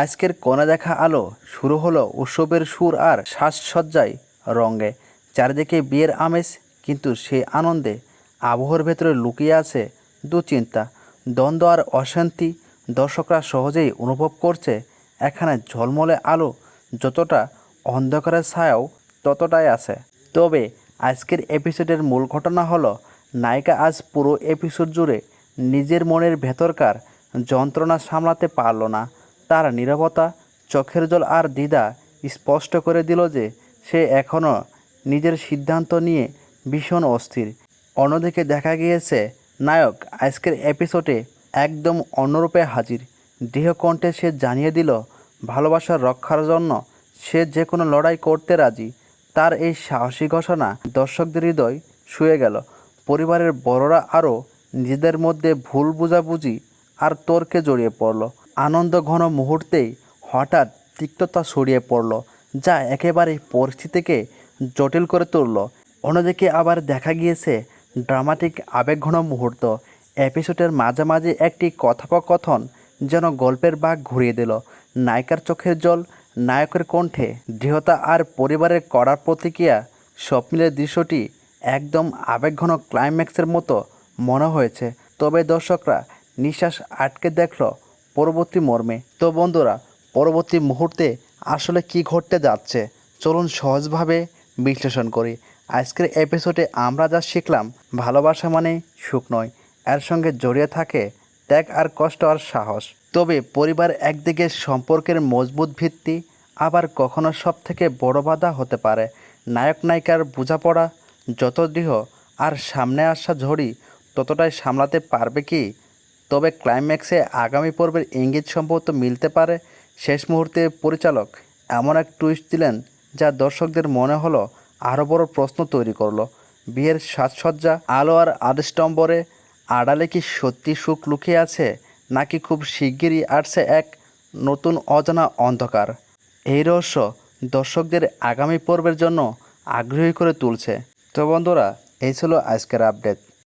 আজকের কণা দেখা আলো শুরু হলো উৎসবের সুর আর সাজসজ্জায় রঙে। চারিদিকে বিয়ের আমেজ, কিন্তু সেই আনন্দে আবহর ভেতরে লুকিয়ে আছে দুশ্চিন্তা। দ্বন্দ্ব আর অশান্তি দর্শকরা সহজেই অনুভব করছে, এখানে ঝলমলে আলো যতটা অন্ধকারের ছায়াও ততটাই আছে। তবে আজকের এপিসোডের মূল ঘটনা হলো, নায়িকা আজ পুরো এপিসোড জুড়ে নিজের মনের ভেতরকার যন্ত্রণা সামলাতে পারল না। তার নীরবতা, চোখের জল আর দ্বিধা স্পষ্ট করে দিল যে সে এখনও নিজের সিদ্ধান্ত নিয়ে ভীষণ অস্থির। অন্যদিকে দেখা গিয়েছে, নায়ক আজকের এপিসোডে একদম অন্যরূপে হাজির। দেহকণ্ঠে সে জানিয়ে দিল ভালোবাসার রক্ষার জন্য সে যে কোনো লড়াই করতে রাজি। তার এই সাহসী ঘোষণা দর্শকদের হৃদয় শুয়ে গেল। পরিবারের বড়রা আরও নিজেদের মধ্যে ভুল বোঝাবুঝি আর তর্কে জড়িয়ে পড়ল। আনন্দ ঘন মুহূর্তেই হঠাৎ তিক্ততা ছড়িয়ে পড়ল, যা একেবারে পরিস্থিতিকে জটিল করে তুলল। অন্যদিকে আবার দেখা গিয়েছে ড্রামাটিক আবেগঘন মুহূর্ত। এপিসোডের মাঝামাঝি একটি কথোপকথন যেন গল্পের বাঘ ঘুরিয়ে দিল। নায়িকার চোখের জল, নায়কের কণ্ঠে দৃঢ়তা আর পরিবারের কড়ার প্রতিক্রিয়া সব মিলে দৃশ্যটি একদম আবেগঘন ক্লাইম্যাক্সের মতো মনে হয়েছে। তবে দর্শকরা নিঃশ্বাস আটকে দেখল পরবর্তী মর্মে। তো বন্ধুরা, পরবর্তী মুহূর্তে আসলে কি ঘটতে যাচ্ছে, চলুন সহজভাবে বিশ্লেষণ করি। আজকের এপিসোডে আমরা যা শিখলাম, ভালোবাসা মানে সুখ নয়, এর সঙ্গে জড়িয়ে থাকে ত্যাগ আর কষ্ট আর সাহস। তবে পরিবার একদিকে সম্পর্কের মজবুত ভিত্তি, আবার কখনো সব থেকে বড় বাধা হতে পারে। নায়ক নায়িকার বোঝাপড়া, যত দৃঢ় আর সামনে আসা ঝড়ি ততটাই সামলাতে পারবে কি তবে ক্লাইম্যাক্সে আগামী পর্বের ইঙ্গিত সম্ভবত মিলতে পারে শেষ মুহূর্তে পরিচালক। এমন এক টুইস্ট দিলেন যা দর্শকদের মনে হলো আরও বড় প্রশ্ন তৈরি করল। বিয়ের সাজসজ্জা আলো আর আদিষ্টম্বরে আড়ালে কি সত্যি সুখ লুকিয়ে আছে, নাকি খুব শিগগিরই আসছে এক নতুন অজানা অন্ধকার? এই রহস্য দর্শকদের আগামী পর্বের জন্য আগ্রহী করে তুলছে। তো বন্ধুরা, এই ছিল আজকের আপডেট।